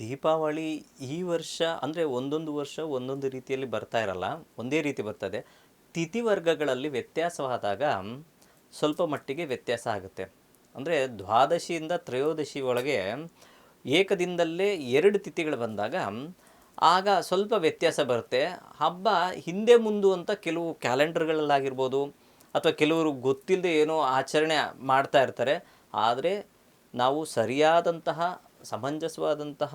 ದೀಪಾವಳಿ ಈ ವರ್ಷ ಅಂದರೆ ಒಂದೊಂದು ವರ್ಷ ಒಂದೊಂದು ರೀತಿಯಲ್ಲಿ ಬರ್ತಾ ಇರಲ್ಲ, ಒಂದೇ ರೀತಿ ಬರ್ತದೆ. ತಿಥಿ ವರ್ಗಗಳಲ್ಲಿ ವ್ಯತ್ಯಾಸವಾದಾಗ ಸ್ವಲ್ಪ ಮಟ್ಟಿಗೆ ವ್ಯತ್ಯಾಸ ಆಗುತ್ತೆ. ಅಂದರೆ ದ್ವಾದಶಿಯಿಂದ ತ್ರಯೋದಶಿ ಒಳಗೆ ಏಕದಿನದಲ್ಲೇ ಎರಡು ತಿಥಿಗಳು ಬಂದಾಗ ಆಗ ಸ್ವಲ್ಪ ವ್ಯತ್ಯಾಸ ಬರುತ್ತೆ. ಹಬ್ಬ ಹಿಂದೆ ಮುಂದು ಅಂತ ಕೆಲವು ಕ್ಯಾಲೆಂಡರ್ಗಳಲ್ಲಾಗಿರ್ಬೋದು ಅಥವಾ ಕೆಲವರು ಗೊತ್ತಿಲ್ಲದೆ ಏನೋ ಆಚರಣೆ ಮಾಡ್ತಾ ಇರ್ತಾರೆ. ಆದರೆ ನಾವು ಸರಿಯಾದಂತಹ ಸಮಂಜಸವಾದಂತಹ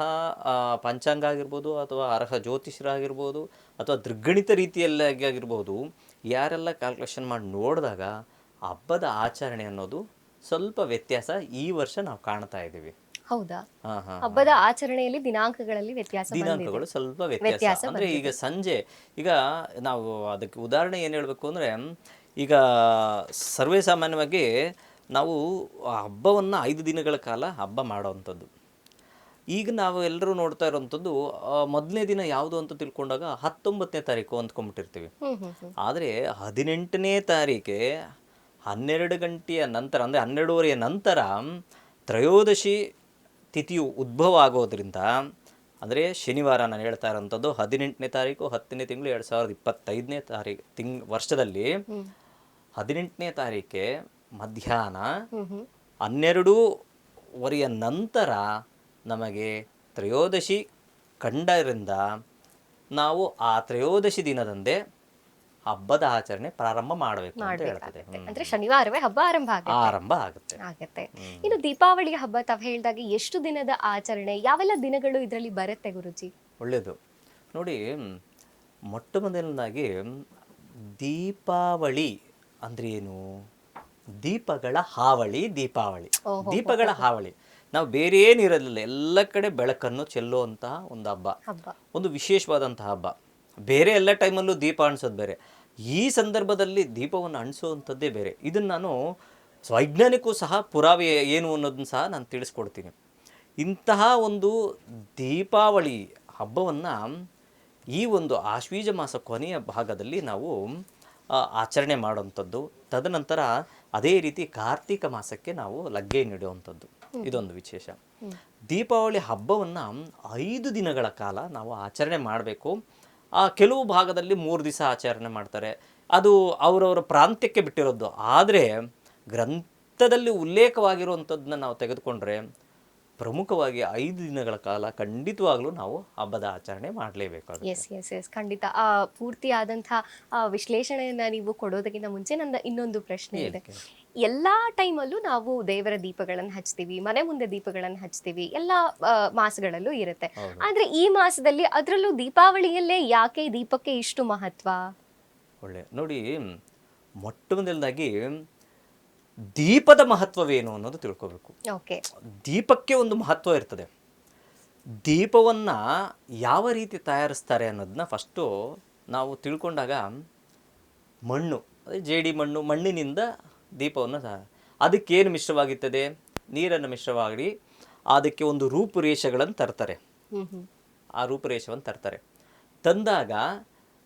ಪಂಚಾಂಗ ಆಗಿರ್ಬೋದು ಅಥವಾ ಅರ್ಹ ಜ್ಯೋತಿಷರಾಗಿರ್ಬೋದು ಅಥವಾ ದೃಗ್ಗಣಿತ ರೀತಿಯಲ್ಲಿ ಆಗಿರ್ಬೋದು ಯಾರೆಲ್ಲ ಕ್ಯಾಲ್ಕುಲೇಷನ್ ಮಾಡಿ ನೋಡಿದಾಗ ಹಬ್ಬದ ಆಚರಣೆ ಅನ್ನೋದು ಸ್ವಲ್ಪ ವ್ಯತ್ಯಾಸ ಈ ವರ್ಷ ನಾವು ಕಾಣ್ತಾ ಇದ್ದೀವಿ. ಹೌದಾ? ಹಬ್ಬದ ಆಚರಣೆಯಲ್ಲಿ ದಿನಾಂಕಗಳಲ್ಲಿ ವ್ಯತ್ಯಾಸ ದಿನಾಂಕಗಳು ಸ್ವಲ್ಪ ವ್ಯತ್ಯಾಸ. ಅಂದ್ರೆ ಈಗ ಸಂಜೆ ಈಗ ನಾವು ಅದಕ್ಕೆ ಉದಾಹರಣೆ ಏನು ಹೇಳಬೇಕು ಅಂದ್ರೆ ಈಗ ಸರ್ವೇ ಸಾಮಾನ್ಯವಾಗಿ ನಾವು ಹಬ್ಬವನ್ನ ಐದು ದಿನಗಳ ಕಾಲ ಹಬ್ಬ ಮಾಡೋವಂಥದ್ದು. ಈಗ ನಾವು ಎಲ್ಲರೂ ನೋಡ್ತಾ ಇರೋವಂಥದ್ದು ಮೊದಲನೇ ದಿನ ಯಾವುದು ಅಂತ ತಿಳ್ಕೊಂಡಾಗ ಹತ್ತೊಂಬತ್ತನೇ ತಾರೀಕು ಅಂದ್ಕೊಂಡ್ಬಿಟ್ಟಿರ್ತೀವಿ ಆದರೆ ಹದಿನೆಂಟನೇ ತಾರೀಕೆ ಹನ್ನೆರಡು ಗಂಟೆಯ ನಂತರ ಅಂದರೆ ಹನ್ನೆರಡೂವರೆಯ ನಂತರ ತ್ರಯೋದಶಿ ತಿಥಿಯು ಉದ್ಭವ ಆಗೋದ್ರಿಂದ ಅಂದರೆ ಶನಿವಾರ ನಾನು ಹೇಳ್ತಾ ಇರೋಂಥದ್ದು ಹದಿನೆಂಟನೇ ತಾರೀಕು ಹತ್ತನೇ ತಿಂಗಳು ಎರಡು ಸಾವಿರದ ಇಪ್ಪತ್ತೈದನೇ ತಾರೀಕು ತಿಂಗ್ ವರ್ಷದಲ್ಲಿ ಹದಿನೆಂಟನೇ ತಾರೀಕೆ ಮಧ್ಯಾಹ್ನ ಹನ್ನೆರಡು ವರಿಯ ಹನ್ನೆರಡೂವರೆಯ ನಂತರ ನಮಗೆ ತ್ರಯೋದಶಿ ಕಂಡರಿಂದ ನಾವು ಆ ತ್ರಯೋದಶಿ ದಿನದಂದೇ ಹಬ್ಬದ ಆಚರಣೆ ಪ್ರಾರಂಭ ಮಾಡಬೇಕು ಅಂತ ಹೇಳ್ತದೆ. ಅಂದ್ರೆ ಶನಿವಾರವೇ ಹಬ್ಬ ಆರಂಭ ಆಗುತ್ತೆ. ಆರಂಭ ಆಗುತ್ತೆ. ಆಗುತ್ತೆ. ಇನ್ನು ದೀಪಾವಳಿ ಹಬ್ಬ ತಾವ್ ಹೇಳಿದಾಗ ಎಷ್ಟು ದಿನದ ಆಚರಣೆ ಯಾವೆಲ್ಲ ದಿನಗಳು ಇದರಲ್ಲಿ ಬರುತ್ತೆ ಗುರುಜಿ? ಒಳ್ಳೆಯದು ನೋಡಿ ಮೊಟ್ಟ ಮೊದಲನಾಗಿ ದೀಪಾವಳಿ ಅಂದ್ರೆ ಏನು? ದೀಪಗಳ ಹಾವಳಿ ದೀಪಾವಳಿ. ದೀಪಗಳ ಹಾವಳಿ. ನಾವು ಬೇರೆ ಏನಿರಲಿಲ್ಲ ಎಲ್ಲ ಕಡೆ ಬೆಳಕನ್ನು ಚೆಲ್ಲುವಂತಹ ಒಂದು ಹಬ್ಬ. ಹಬ್ಬ. ಒಂದು ವಿಶೇಷವಾದಂತಹ ಹಬ್ಬ. ಬೇರೆ ಎಲ್ಲ ಟೈಮಲ್ಲೂ ದೀಪ ಅಣಿಸೋದು ಬೇರೆ. ಈ ಸಂದರ್ಭದಲ್ಲಿ ದೀಪವನ್ನು ಅಣಿಸುವಂಥದ್ದೇ ಬೇರೆ. ಇದನ್ನು ನಾನು ವೈಜ್ಞಾನಿಕವೂ ಸಹ ಪುರಾವೆ ಏನು ಅನ್ನೋದನ್ನು ಸಹ ನಾನು ತಿಳಿಸ್ಕೊಡ್ತೀನಿ. ಇಂತಹ ಒಂದು ದೀಪಾವಳಿ ಹಬ್ಬವನ್ನು ಈ ಒಂದು ಆಶ್ವೀಜ ಮಾಸ ಕೊನೆಯ ಭಾಗದಲ್ಲಿ ನಾವು ಆಚರಣೆ ಮಾಡುವಂಥದ್ದು. ತದನಂತರ ಅದೇ ರೀತಿ ಕಾರ್ತಿಕ ಮಾಸಕ್ಕೆ ನಾವು ಲಗ್ಗೆ ನೀಡುವಂಥದ್ದು. ಇದೊಂದು ವಿಶೇಷ. ದೀಪಾವಳಿ ಹಬ್ಬವನ್ನು ಐದು ದಿನಗಳ ಕಾಲ ನಾವು ಆಚರಣೆ ಮಾಡಬೇಕು. ಆ ಕೆಲವು ಭಾಗದಲ್ಲಿ ಮೂರು ದಿವಸ ಆಚರಣೆ ಮಾಡ್ತಾರೆ. ಅದು ಅವರವರ ಪ್ರಾಂತ್ಯಕ್ಕೆ ಬಿಟ್ಟಿರೋದು. ಆದರೆ ಗ್ರಂಥದಲ್ಲಿ ಉಲ್ಲೇಖವಾಗಿರುವಂಥದ್ದನ್ನ ನಾವು ತೆಗೆದುಕೊಂಡ್ರೆ ಪ್ರಮುಖವಾಗಿ ಐದು ದಿನಗಳ ಕಾಲ ಖಂಡಿತವಾಗ್ಲೂ ನಾವು ಹಬ್ಬದ ಆಚರಣೆ ಮಾಡಲೇಬೇಕು ಎಸ್ ಎಸ್ ಎಸ್ ಖಂಡಿತ. ಆ ಪೂರ್ತಿ ಆದಂತಹ ವಿಶ್ಲೇಷಣೆಯನ್ನ ನೀವು ಕೊಡೋದಕ್ಕಿಂತ ಮುಂಚೆ ನನ್ನ ಇನ್ನೊಂದು ಪ್ರಶ್ನೆ ಇದೆ. ಎಲ್ಲಾ ಟೈಮಲ್ಲೂ ನಾವು ದೇವರ ದೀಪಗಳನ್ನು ಹಚ್ತೀವಿ ಮನೆ ಮುಂದೆ ದೀಪಗಳನ್ನು ಹಚ್ತೀವಿ ಎಲ್ಲ ಮಾಸಗಳಲ್ಲೂ ಇರುತ್ತೆ. ಆದ್ರೆ ಈ ಮಾಸದಲ್ಲಿ ಅದರಲ್ಲೂ ದೀಪಾವಳಿಯಲ್ಲೇ ಯಾಕೆ ದೀಪಕ್ಕೆ ಇಷ್ಟು ಮಹತ್ವ? ಒಳ್ಳೆ. ನೋಡಿ ಮೊಟ್ಟ ಮೊದಲದಾಗಿ ದೀಪದ ಮಹತ್ವವೇನು ಅನ್ನೋದು ತಿಳ್ಕೋಬೇಕು. ಓಕೆ. ದೀಪಕ್ಕೆ ಒಂದು ಮಹತ್ವ ಇರ್ತದೆ. ದೀಪವನ್ನು ಯಾವ ರೀತಿ ತಯಾರಿಸ್ತಾರೆ ಅನ್ನೋದನ್ನ ಫಸ್ಟು ನಾವು ತಿಳ್ಕೊಂಡಾಗ ಮಣ್ಣು ಅದೇ ಜೇಡಿ ಮಣ್ಣು ಮಣ್ಣಿನಿಂದ ದೀಪವನ್ನು ಅದಕ್ಕೆ ಅದಕ್ಕೇನು ಮಿಶ್ರವಾಗಿರ್ತದೆ? ನೀರನ್ನು ಮಿಶ್ರವಾಗಿ ಅದಕ್ಕೆ ಒಂದು ರೂಪುರೇಷೆಗಳನ್ನು ತರ್ತಾರೆ. ಆ ರೂಪುರೇಷವನ್ನು ತರ್ತಾರೆ. ತಂದಾಗ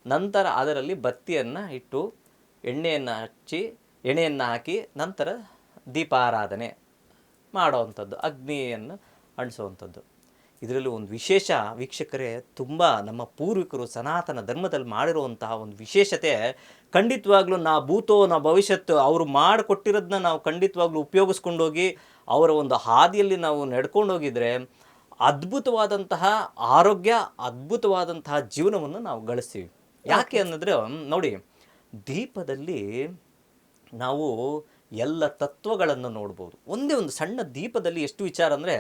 ನಂತರ ಅದರಲ್ಲಿ ಬತ್ತಿಯನ್ನು ಇಟ್ಟು ಎಣ್ಣೆಯನ್ನು ಹಚ್ಚಿ ಎಣ್ಣೆಯನ್ನು ಹಾಕಿ ನಂತರ ದೀಪಾರಾಧನೆ ಮಾಡುವಂಥದ್ದು ಅಗ್ನಿಯನ್ನು ಅಂಟಿಸುವಂಥದ್ದು. ಇದರಲ್ಲಿ ಒಂದು ವಿಶೇಷ ವೀಕ್ಷಕರೇ, ತುಂಬ ನಮ್ಮ ಪೂರ್ವಿಕರು ಸನಾತನ ಧರ್ಮದಲ್ಲಿ ಮಾಡಿರುವಂತಹ ಒಂದು ವಿಶೇಷತೆ, ಖಂಡಿತವಾಗ್ಲೂ ನಾ ಭೂತೋ, ನಾ ಭವಿಷ್ಯತ್ತು ಅವರು ಮಾಡಿಕೊಟ್ಟಿರೋದನ್ನ ನಾವು ಖಂಡಿತವಾಗ್ಲೂ ಉಪಯೋಗಿಸ್ಕೊಂಡೋಗಿ, ಅವರ ಒಂದು ಹಾದಿಯಲ್ಲಿ ನಾವು ನಡ್ಕೊಂಡು ಹೋಗಿದ್ರೆ ಅದ್ಭುತವಾದಂತಹ ಆರೋಗ್ಯ, ಅದ್ಭುತವಾದಂತಹ ಜೀವನವನ್ನು ನಾವು ಗಳಿಸ್ತೀವಿ. ಯಾಕೆ ಅನ್ನೋದ್ರೆ, ನೋಡಿ, ದೀಪದಲ್ಲಿ ನಾವು ಎಲ್ಲ ತತ್ವಗಳನ್ನು ನೋಡ್ಬೋದು. ಒಂದೇ ಒಂದು ಸಣ್ಣ ದೀಪದಲ್ಲಿ ಎಷ್ಟು ವಿಚಾರ ಅಂದರೆ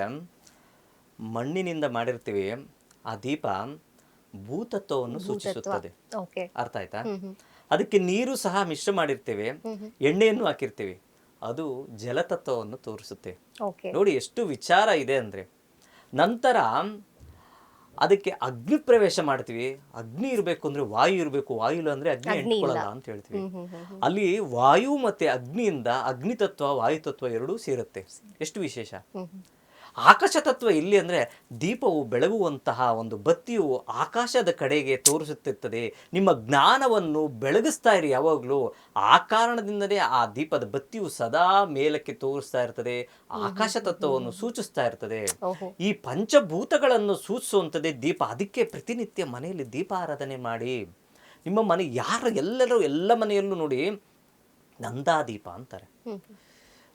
ಮಣ್ಣಿನಿಂದ ಮಾಡಿರ್ತೀವಿ ಆ ದೀಪ ಭೂತತ್ವವನ್ನು ಸೂಚಿಸುತ್ತದೆ. ಅರ್ಥ ಆಯ್ತಾ? ಅದಕ್ಕೆ ನೀರು ಸಹ ಮಿಶ್ರ ಮಾಡಿರ್ತೇವೆ ಎಣ್ಣೆಯನ್ನು ಹಾಕಿರ್ತೀವಿ ಅದು ಜಲತತ್ವವನ್ನು ತೋರಿಸುತ್ತೆ. ನೋಡಿ ಎಷ್ಟು ವಿಚಾರ ಇದೆ ಅಂದ್ರೆ ನಂತರ ಅದಕ್ಕೆ ಅಗ್ನಿ ಪ್ರವೇಶ ಮಾಡ್ತೀವಿ. ಅಗ್ನಿ ಇರಬೇಕು ಅಂದ್ರೆ ವಾಯು ಇರಬೇಕು. ವಾಯು ಇಲ್ಲ ಅಂದ್ರೆ ಅಗ್ನಿ ಅಂಟ್ಕೊಳ್ಳಲ್ಲ ಅಂತ ಹೇಳ್ತೀವಿ. ಅಲ್ಲಿ ವಾಯು ಮತ್ತೆ ಅಗ್ನಿಯಿಂದ ಅಗ್ನಿ ತತ್ವ ವಾಯು ತತ್ವ ಎರಡೂ ಸೇರುತ್ತೆ. ಎಷ್ಟು ವಿಶೇಷ? ಆಕಾಶ ತತ್ವ ಇಲ್ಲಿ ಅಂದರೆ ದೀಪವು ಬೆಳಗುವಂತಹ ಒಂದು ಬತ್ತಿಯು ಆಕಾಶದ ಕಡೆಗೆ ತೋರಿಸುತ್ತಿರ್ತದೆ. ನಿಮ್ಮ ಜ್ಞಾನವನ್ನು ಬೆಳಗಿಸ್ತಾ ಇರಿ ಯಾವಾಗಲೂ. ಆ ಕಾರಣದಿಂದಲೇ ಆ ದೀಪದ ಬತ್ತಿಯು ಸದಾ ಮೇಲಕ್ಕೆ ತೋರಿಸ್ತಾ ಇರ್ತದೆ. ಆಕಾಶ ತತ್ವವನ್ನು ಸೂಚಿಸ್ತಾ ಇರ್ತದೆ. ಈ ಪಂಚಭೂತಗಳನ್ನು ಸೂಚಿಸುವಂಥದ್ದೇ ದೀಪ. ಅದಕ್ಕೆ ಪ್ರತಿನಿತ್ಯ ಮನೆಯಲ್ಲಿ ದೀಪ ಆರಾಧನೆ ಮಾಡಿ. ನಿಮ್ಮ ಮನೆ ಯಾರು ಎಲ್ಲರೂ ಎಲ್ಲ ಮನೆಯಲ್ಲೂ ನೋಡಿ ನಂದಾದೀಪ ಅಂತಾರೆ.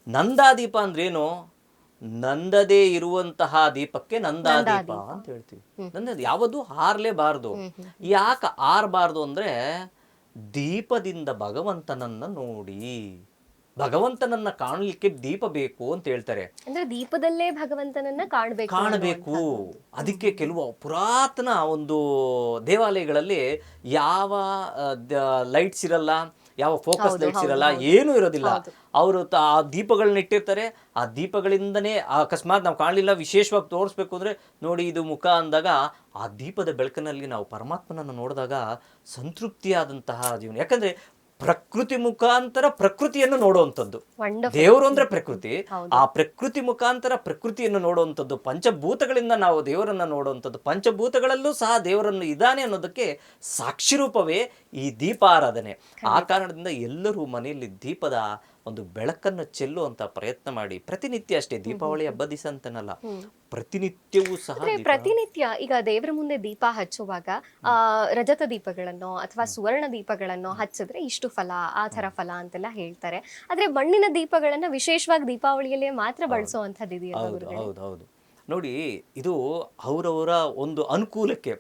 ನಂದಾದೀಪ ಅಂದ್ರೇನು? ನಂದದೇ ಇರುವಂತಹ ದೀಪಕ್ಕೆ ನಂದಾದೀಪ ಅಂತ ಹೇಳ್ತೀವಿ. ನಂದ ಯಾವುದು ಹಾರ್ಲೇಬಾರ್ದು. ಯಾಕೆ ಆರ್ಬಾರ್ದು ಅಂದ್ರೆ ದೀಪದಿಂದ ಭಗವಂತನನ್ನ ನೋಡಿ. ಭಗವಂತನನ್ನ ಕಾಣಲಿಕ್ಕೆ ದೀಪ ಬೇಕು ಅಂತ ಹೇಳ್ತಾರೆ. ಅಂದ್ರೆ ದೀಪದಲ್ಲೇ ಭಗವಂತನನ್ನ ಕಾಣಬೇಕು ಕಾಣಬೇಕು. ಅದಕ್ಕೆ ಕೆಲವು ಪುರಾತನ ಒಂದು ದೇವಾಲಯಗಳಲ್ಲಿ ಯಾವ ಲೈಟ್ಸ್ ಇರಲ್ಲ ಯಾವ ಫೋಕಸ್ ಲೈಟ್ಸ್ ಇರಲ್ಲ ಏನೂ ಇರೋದಿಲ್ಲ. ಅವರು ಆ ದೀಪಗಳನ್ನ ಇಟ್ಟಿರ್ತಾರೆ. ಆ ದೀಪಗಳಿಂದನೇ ಅಕಸ್ಮಾತ್ ನಾವು ಕಾಣಲಿಲ್ಲ ವಿಶೇಷವಾಗಿ ತೋರಿಸ್ಬೇಕು ಅಂದರೆ ನೋಡಿ ಇದು ಮುಖ ಅಂದಾಗ ಆ ದೀಪದ ಬೆಳಕಿನಲ್ಲಿ ನಾವು ಪರಮಾತ್ಮನನ್ನು ನೋಡಿದಾಗ ಸಂತೃಪ್ತಿಯಾದಂತಹ ಜೀವನ. ಯಾಕಂದ್ರೆ ಪ್ರಕೃತಿ ಮುಖಾಂತರ ಪ್ರಕೃತಿಯನ್ನು ನೋಡುವಂಥದ್ದು. ದೇವರು ಅಂದ್ರೆ ಪ್ರಕೃತಿ. ಆ ಪ್ರಕೃತಿ ಮುಖಾಂತರ ಪ್ರಕೃತಿಯನ್ನು ನೋಡುವಂಥದ್ದು ಪಂಚಭೂತಗಳಿಂದ ನಾವು ದೇವರನ್ನ ನೋಡುವಂಥದ್ದು ಪಂಚಭೂತಗಳಲ್ಲೂ ಸಹ ದೇವರನ್ನು ಇದ್ದಾನೆ ಅನ್ನೋದಕ್ಕೆ ಸಾಕ್ಷಿ ರೂಪವೇ ಈ ದೀಪಾರಾಧನೆ. ಆ ಕಾರಣದಿಂದ ಎಲ್ಲರೂ ಮನೆಯಲ್ಲಿ ದೀಪದ ಒಂದು ಬೆಳಕನ್ನು ಚೆಲ್ಲುವಂತ ಪ್ರಯತ್ನ ಮಾಡಿ. ಪ್ರತಿನಿತ್ಯ ಅಷ್ಟೇ ದೀಪಾವಳಿ ಹಬ್ಬ ದಿವಸ ಅಂತನಲ್ಲ. ಪ್ರತಿನಿತ್ಯವೂ ಸಹ ಅಂದ್ರೆ ದೀಪ- ಪ್ರತಿನಿತ್ಯ ಈಗ ದೇವರ ಮುಂದೆ ದೀಪ ಹಚ್ಚುವಾಗ ಆ ರಜತ ದೀಪಗಳನ್ನು ಅಥವಾ ಸುವರ್ಣ ದೀಪಗಳನ್ನು ಹಚ್ಚಿದ್ರೆ ಇಷ್ಟು ಫಲ ಆ ತರ ಫಲ ಅಂತೆಲ್ಲ ಹೇಳ್ತಾರೆ. ಆದ್ರೆ ಮಣ್ಣಿನ ದೀಪಗಳನ್ನ ವಿಶೇಷವಾಗಿ ದೀಪಾವಳಿಯಲ್ಲೇ ಮಾತ್ರ ಬಳಸುವಂತದ್ದು ಇದೆಯಲ್ಲ ಹೌದು ಗುರುಗಳೇ? ಹೌದು ಹೌದು. ನೋಡಿ ಇದು ಅವರವರ ಒಂದು ಅನುಕೂಲಕ್ಕೆ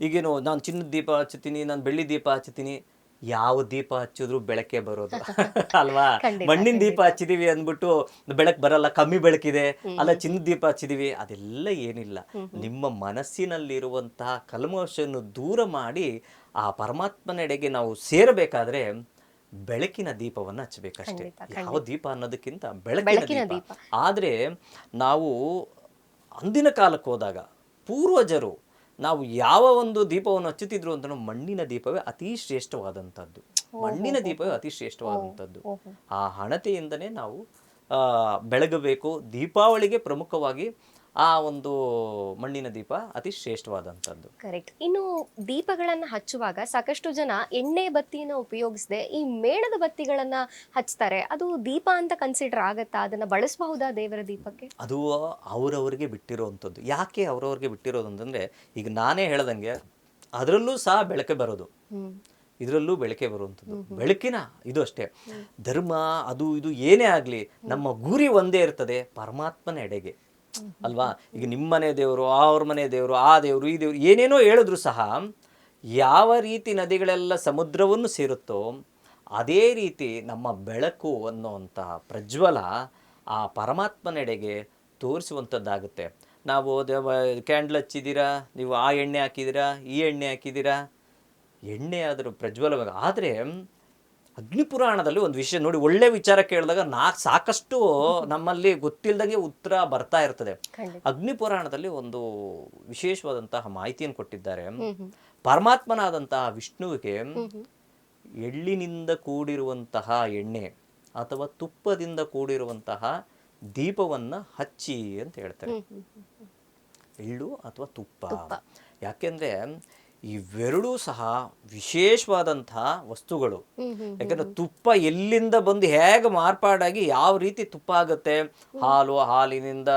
ಈಗೇನು ನಾನು ಚಿನ್ನದ ದೀಪ ಹಚ್ಚುತ್ತೀನಿ ನಾನು ಬೆಳ್ಳಿ ದೀಪ ಹಚ್ಚುತ್ತೀನಿ ಯಾವ ದೀಪ ಹಚ್ಚಿದ್ರು ಬೆಳಕೆ ಬರೋದು ಅಲ್ವಾ? ಮಣ್ಣಿನ ದೀಪ ಹಚ್ಚಿದೀವಿ ಅಂದ್ಬಿಟ್ಟು ಬೆಳಕ್ ಬರಲ್ಲ ಕಮ್ಮಿ ಬೆಳಕಿದೆ. ಅಲ್ಲ ಚಿನ್ನ ದೀಪ ಹಚ್ಚಿದೀವಿ ಅದೆಲ್ಲ ಏನಿಲ್ಲ. ನಿಮ್ಮ ಮನಸ್ಸಿನಲ್ಲಿರುವಂತಹ ಕಲ್ಮಶವನ್ನು ದೂರ ಮಾಡಿ ಆ ಪರಮಾತ್ಮನೆಡೆಗೆ ನಾವು ಸೇರಬೇಕಾದ್ರೆ ಬೆಳಕಿನ ದೀಪವನ್ನು ಹಚ್ಚಬೇಕಷ್ಟೇ. ಯಾವ ದೀಪ ಅನ್ನೋದಕ್ಕಿಂತ ಬೆಳಕಿನ ಬೆಳಕಿನ ದೀಪ. ಆದರೆ ನಾವು ಅಂದಿನ ಕಾಲಕ್ಕೆ ಹೋದಾಗ ಪೂರ್ವಜರು ನಾವು ಯಾವ ಒಂದು ದೀಪವನ್ನು ಹಚ್ಚುತ್ತಿದ್ರು ಅಂತ ಮಣ್ಣಿನ ದೀಪವೇ ಅತಿ ಶ್ರೇಷ್ಠವಾದಂಥದ್ದು ಮಣ್ಣಿನ ದೀಪವೇ ಅತಿ ಶ್ರೇಷ್ಠವಾದಂಥದ್ದು. ಆ ಹಣತೆಯಿಂದನೇ ನಾವು ಆ, ಬೆಳಗಬೇಕು ದೀಪಾವಳಿಗೆ ಪ್ರಮುಖವಾಗಿ ಆ ಒಂದು ಮಣ್ಣಿನ ದೀಪ ಅತಿ ಶ್ರೇಷ್ಠವಾದಂಥದ್ದು. ಕರೆಕ್ಟ್ ಇನ್ನು ದೀಪಗಳನ್ನ ಹಚ್ಚುವಾಗ ಸಾಕಷ್ಟು ಜನ ಎಣ್ಣೆ ಬತ್ತಿಯನ್ನ ಉಪಯೋಗಿಸದೆ ಈ ಮೇಣದ ಬತ್ತಿಗಳನ್ನ ಹಚ್ತಾರೆ. ಅದು ದೀಪ ಅಂತ ಕನ್ಸಿಡರ್ ಆಗತ್ತಾ? ಅದನ್ನ ಬಳಸಬಹುದಾ ದೇವರ ದೀಪಕ್ಕೆ? ಅದು ಅವರವರಿಗೆ ಬಿಟ್ಟಿರೋವಂಥದ್ದು. ಯಾಕೆ ಅವರವರಿಗೆ ಬಿಟ್ಟಿರೋದು ಅಂತಂದ್ರೆ ಈಗ ನಾನೇ ಹೇಳ್ದಂಗೆ ಅದರಲ್ಲೂ ಸಹ ಬೆಳಕೆ ಬರೋದು. ಇದರಲ್ಲೂ ಬೆಳಕೆ ಬರುವಂಥದ್ದು. ಬೆಳಕಿನ ಇದು ಅಷ್ಟೇ. ಧರ್ಮ ಅದು ಇದು ಏನೇ ಆಗಲಿ ನಮ್ಮ ಗುರಿ ಒಂದೇ ಇರ್ತದೆ ಪರಮಾತ್ಮನ ಎಡೆಗೆ. ಅಲ್ವಾ? ಈಗ ನಿಮ್ಮ ಮನೆ ದೇವರು, ಅವ್ರ ಮನೆ ದೇವರು, ಆ ದೇವರು, ಈ ದೇವರು, ಏನೇನೋ ಹೇಳಿದ್ರು ಸಹ ಯಾವ ರೀತಿ ನದಿಗಳೆಲ್ಲ ಸಮುದ್ರವನ್ನು ಸೇರುತ್ತೋ ಅದೇ ರೀತಿ ನಮ್ಮ ಬೆಳಕು ಅನ್ನುವಂತಹ ಪ್ರಜ್ವಲ ಆ ಪರಮಾತ್ಮನೆಡೆಗೆ ತೋರಿಸುವಂಥದ್ದಾಗುತ್ತೆ. ನಾವು ಕ್ಯಾಂಡ್ಲ್ ಹಚ್ಚಿದ್ದೀರಾ? ನೀವು ಆ ಎಣ್ಣೆ ಹಾಕಿದ್ದೀರಾ? ಈ ಎಣ್ಣೆ ಹಾಕಿದ್ದೀರಾ? ಎಣ್ಣೆ ಆದರೂ ಪ್ರಜ್ವಲವಾಗ, ಆದರೆ ಅಗ್ನಿಪುರಾಣದಲ್ಲಿ ಒಂದು ವಿಷಯ ನೋಡಿ ಒಳ್ಳೆ ವಿಚಾರ ಕೇಳಿದಾಗ ನಾಲ್ಕು ಸಾಕಷ್ಟು ನಮ್ಮಲ್ಲಿ ಗೊತ್ತಿಲ್ಲದಂಗೆ ಉತ್ತರ ಬರ್ತಾ ಇರ್ತದೆ. ಅಗ್ನಿಪುರಾಣದಲ್ಲಿ ಒಂದು ವಿಶೇಷವಾದಂತಹ ಮಾಹಿತಿಯನ್ನು ಕೊಟ್ಟಿದ್ದಾರೆ. ಪರಮಾತ್ಮನಾದಂತಹ ವಿಷ್ಣುವಿಗೆ ಎಳ್ಳಿನಿಂದ ಕೂಡಿರುವಂತಹ ಎಣ್ಣೆ ಅಥವಾ ತುಪ್ಪದಿಂದ ಕೂಡಿರುವಂತಹ ದೀಪವನ್ನ ಹಚ್ಚಿ ಅಂತ ಹೇಳ್ತಾರೆ. ಎಳ್ಳು ಅಥವಾ ತುಪ್ಪ. ಯಾಕೆಂದ್ರೆ ಇವೆರಡೂ ಸಹ ವಿಶೇಷವಾದಂತಹ ವಸ್ತುಗಳು. ಯಾಕಂದ್ರೆ ತುಪ್ಪ ಎಲ್ಲಿಂದ ಬಂದು ಹೇಗೆ ಮಾರ್ಪಾಡಾಗಿ ಯಾವ ರೀತಿ ತುಪ್ಪ ಆಗುತ್ತೆ? ಹಾಲು ಹಾಲಿನಿಂದ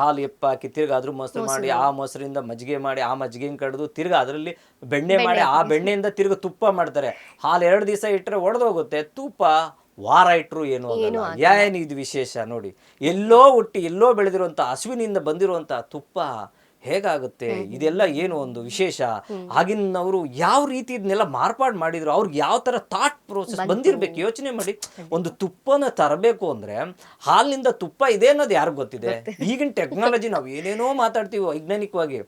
ಹಾಲು ಎಪ್ಪ ಹಾಕಿ ತಿರ್ಗಾ ಅದ್ರ ಮೊಸರು ಮಾಡಿ ಆ ಮೊಸರಿಂದ ಮಜ್ಜಿಗೆ ಮಾಡಿ ಆ ಮಜ್ಜಿಗೆ ಕಡ್ದು ತಿರ್ಗ ಅದರಲ್ಲಿ ಬೆಣ್ಣೆ ಮಾಡಿ ಆ ಬೆಣ್ಣೆಯಿಂದ ತಿರ್ಗ ತುಪ್ಪ ಮಾಡ್ತಾರೆ. ಹಾಲು ಎರಡು ದಿವಸ ಇಟ್ಟರೆ ಒಡೆದೋಗುತ್ತೆ. ತುಪ್ಪ ವಾರ ಇಟ್ಟರು ಏನು ಏನು ಇದು ವಿಶೇಷ ನೋಡಿ. ಎಲ್ಲೋ ಹುಟ್ಟಿ ಎಲ್ಲೋ ಬೆಳೆದಿರುವಂತ ಹಸುವಿನಿಂದ ಬಂದಿರುವಂತ ತುಪ್ಪ ಹೇಗಾಗುತ್ತೆ? ಇದೆಲ್ಲ ಏನು ಒಂದು ವಿಶೇಷ? ಆಗಿನವರು ಯಾವ ರೀತಿ ಇದನ್ನೆಲ್ಲ ಮಾರ್ಪಾಡು ಮಾಡಿದ್ರು? ಅವ್ರಿಗೆ ಯಾವ ತರ ಥಾಟ್ ಪ್ರೋಸೆಸ್ ಬಂದಿರ್ಬೇಕು? ಯೋಚನೆ ಮಾಡಿ. ಒಂದು ತುಪ್ಪನ ತರಬೇಕು ಅಂದ್ರೆ ಹಾಲಿನಿಂದ ತುಪ್ಪ ಇದೆ ಅನ್ನೋದು ಯಾರು ಗೊತ್ತಿದೆ? ಈಗಿನ ಟೆಕ್ನಾಲಜಿ ನಾವು ಏನೇನೋ ಮಾತಾಡ್ತೀವಿ ವೈಜ್ಞಾನಿಕವಾಗಿ.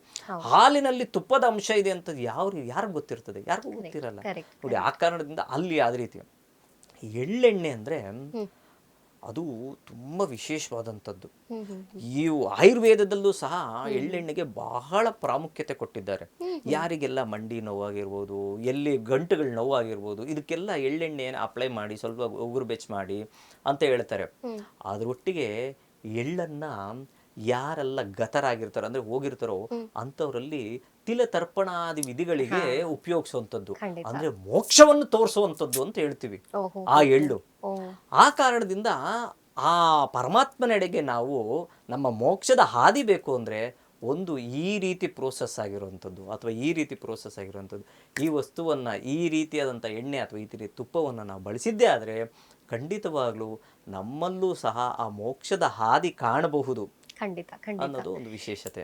ಹಾಲಿನಲ್ಲಿ ತುಪ್ಪದ ಅಂಶ ಇದೆ ಅಂತ ಯಾವ ಯಾರಿಗೂ ಗೊತ್ತಿರ್ತದೆ? ಯಾರಿಗೂ ಗೊತ್ತಿರಲ್ಲ. ನೋಡಿ ಆ ಕಾರಣದಿಂದ ಅಲ್ಲಿ ಯಾವ ರೀತಿ. ಎಳ್ಳೆಣ್ಣೆ ಅಂದ್ರೆ ಅದು ತುಂಬ ವಿಶೇಷವಾದಂಥದ್ದು. ಈ ಆಯುರ್ವೇದದಲ್ಲೂ ಸಹ ಎಳ್ಳೆಣ್ಣೆಗೆ ಬಹಳ ಪ್ರಾಮುಖ್ಯತೆ ಕೊಟ್ಟಿದ್ದಾರೆ. ಯಾರಿಗೆಲ್ಲ ಮಂಡಿ ನೋವಾಗಿರ್ಬೋದು ಎಲ್ಲಿ ಗಂಟುಗಳ ನೋವಾಗಿರ್ಬೋದು ಇದಕ್ಕೆಲ್ಲ ಎಳ್ಳೆಣ್ಣೆಯನ್ನು ಅಪ್ಲೈ ಮಾಡಿ ಸ್ವಲ್ಪ ಉಗುರು ಬೆಚ್ಚ ಮಾಡಿ ಅಂತ ಹೇಳ್ತಾರೆ. ಅದರೊಟ್ಟಿಗೆ ಎಳ್ಳನ್ನ ಯಾರೆಲ್ಲ ಗತರಾಗಿರ್ತಾರೋ ಅಂದ್ರೆ ಹೋಗಿರ್ತಾರೋ ಅಂತವರಲ್ಲಿ ತಿಲ ತರ್ಪಣಾದಿ ವಿಧಿಗಳಿಗೆ ಉಪಯೋಗಿಸುವಂತದ್ದು ಅಂದ್ರೆ ಮೋಕ್ಷವನ್ನು ತೋರಿಸುವಂತದ್ದು ಅಂತ ಹೇಳ್ತೀವಿ. ಆ ಎಳ್ಳು. ಆ ಕಾರಣದಿಂದ ಆ ಪರಮಾತ್ಮನೆಡೆಗೆ ನಾವು ನಮ್ಮ ಮೋಕ್ಷದ ಹಾದಿ ಬೇಕು ಅಂದ್ರೆ ಒಂದು ಈ ರೀತಿ ಪ್ರೋಸೆಸ್ ಆಗಿರುವಂಥದ್ದು ಅಥವಾ ಈ ರೀತಿ ಪ್ರೋಸೆಸ್ ಆಗಿರುವಂಥದ್ದು. ಈ ವಸ್ತುವನ್ನು ಈ ರೀತಿಯಾದಂಥ ಎಣ್ಣೆ ಅಥವಾ ಈ ರೀತಿ ತುಪ್ಪವನ್ನು ನಾವು ಬಳಸಿದ್ದೇ ಆದರೆ ಖಂಡಿತವಾಗಲೂ ನಮ್ಮಲ್ಲೂ ಸಹ ಆ ಮೋಕ್ಷದ ಹಾದಿ ಕಾಣಬಹುದು. ಖಂಡಿತ ಖಂಡಿತ. ಅನ್ನೋದು ಒಂದು ವಿಶೇಷತೆ.